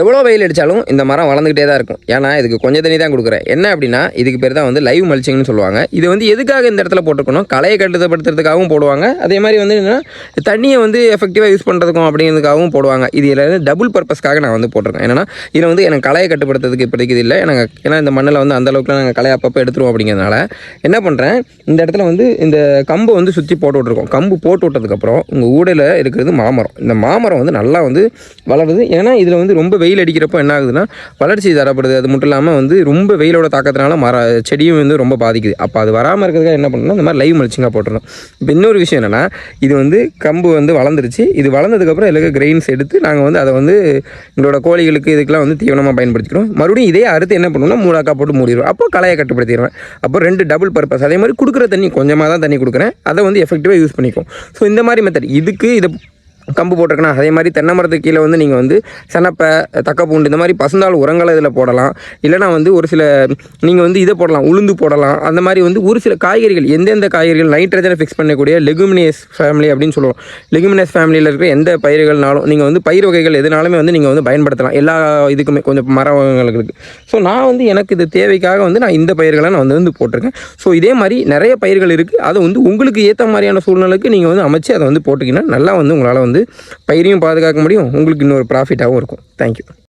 எவ்வளோ வெயில் அடித்தாலும் இந்த மரம் வளர்ந்துக்கிட்டே தான் இருக்கும். ஏன்னா இதுக்கு கொஞ்சம் தண்ணி தான் கொடுக்குறேன். என்ன அப்படின்னா இதுக்கு பேர் தான் வந்து லைவ் மல்ச்சிங்னு சொல்லுவாங்க. இது வந்து எதுக்காக இந்த இடத்துல போட்டிருக்கணும்? களையை கட்டுப்படுத்துறதுக்காகவும் போடுவாங்க. அதே மாதிரி வந்து என்னென்னா தண்ணியை வந்து எஃபெக்டிவாக யூஸ் பண்ணுறதுக்கும் அப்படிங்கிறதுக்காகவும் போடுவாங்க. இது இதில் டபுள் பர்பஸ்க்காக நான் வந்து போட்டிருக்கேன். என்னென்னா இதில் வந்து எனக்கு களையை கட்டுப்படுத்துறதுக்கு இப்போதைக்கு இது இல்லை. எனக்கு ஏன்னா இந்த மண்ணில் வந்து அந்தளவுக்குலாம் நாங்கள் கலையை அப்பப்போ எடுத்துருவோம் அப்படிங்கிறதுனால என்ன பண்ணுறேன் இந்த இடத்துல வந்து இந்த கம்பை வந்து சுற்றி போட்டு விட்ருக்கோம் கம்பு போட்டு விட்டதுக்கப்புறம் உங்கள் ஊடையில் இருக்கிறது மாமரம். இந்த மாமரம் வந்து நல்லா வந்து வளருது. ஏன்னா இதில் வந்து ரொம்ப வெயில் அடிக்கிறப்போ என்ன ஆகுதுன்னா வளர்ச்சி தரப்படுது. அது மட்டும் இல்லாமல் வந்து ரொம்ப வெயிலோட தாக்கத்தினால மர செடியும் வந்து ரொம்ப பாதிக்குது. அப்போ அது வராமல் இருக்கிறதுக்காக என்ன பண்ணணும் இந்த மாதிரி லைவ் மல்ச்சிங்காக போட்டுருணும் இப்போ இன்னொரு விஷயம் என்னென்னா இது வந்து கம்பு வந்து வளர்ந்துருச்சு. இது வளர்ந்ததுக்கப்புறம் இதில் கிரெயின்ஸ் எடுத்து நாங்கள் வந்து அதை வந்து எங்களோட கோழிகளுக்கு இதுக்கெல்லாம் வந்து தீவனமாக பயன்படுத்திக்கிறோம். மறுபடியும் இதே அறுத்து என்ன பண்ணணும்னா மூடாக்கா போட்டு மூடிடுவோம். அப்போ கலையை கட்டுப்படுத்திடுவேன். அப்போ ரெண்டு டபுள் பர்பஸ் அதே மாதிரி கொடுக்குற தண்ணி கொஞ்சமாக தான் தண்ணி கொடுக்குறேன். அதை வந்து எஃபெக்டிவாக யூஸ் பண்ணிக்கும் ஸோ இந்த மாதிரி மெத்தட் இதுக்கு இதை கம்பு போட்டிருக்கேன்னா அதே மாதிரி தென்னை மரத்துக்கு கீழே வந்து நீங்கள் வந்து சனப்பை தக்கப்பூண்டு இந்த மாதிரி பசுந்தாள் உரங்களை இதில் போடலாம். இல்லைனா வந்து ஒரு சில நீங்கள் வந்து இதை போடலாம் உளுந்து போடலாம். அந்த மாதிரி வந்து ஒரு சில காய்கறிகள் எந்தெந்த காய்கறிகள் நைட்ரஜனை ஃபிக்ஸ் பண்ணக்கூடிய லெகுமினியஸ் ஃபேமிலி அப்படின்னு சொல்லுவோம். லெகுமினியஸ் ஃபேமிலியில் இருக்கிற எந்த பயிர்கள்னாலும் நீங்கள் வந்து பயிர் வகைகள் எதுனாலுமே வந்து நீங்கள் வந்து பயன்படுத்தலாம். எல்லா இதுக்குமே கொஞ்சம் மர வகைகளுக்கு ஸோ நான் வந்து எனக்கு இது தேவைக்காக வந்து நான் இந்த பயிர்களை நான் வந்து வந்து போட்டிருக்கேன். ஸோ இதே மாதிரி நிறைய பயிர்கள் இருக்குது அதை வந்து உங்களுக்கு ஏற்ற மாதிரியான சூழ்நிலைக்கு நீங்கள் வந்து அமைச்சு அதை வந்து போட்டிங்கன்னா நல்லா வந்து உங்களால் வந்து வந்து பயிரையும் பாதுகாக்க முடியும். உங்களுக்கு இன்னொரு ப்ராஃபிட்டாகவும் இருக்கும். தேங்க்யூ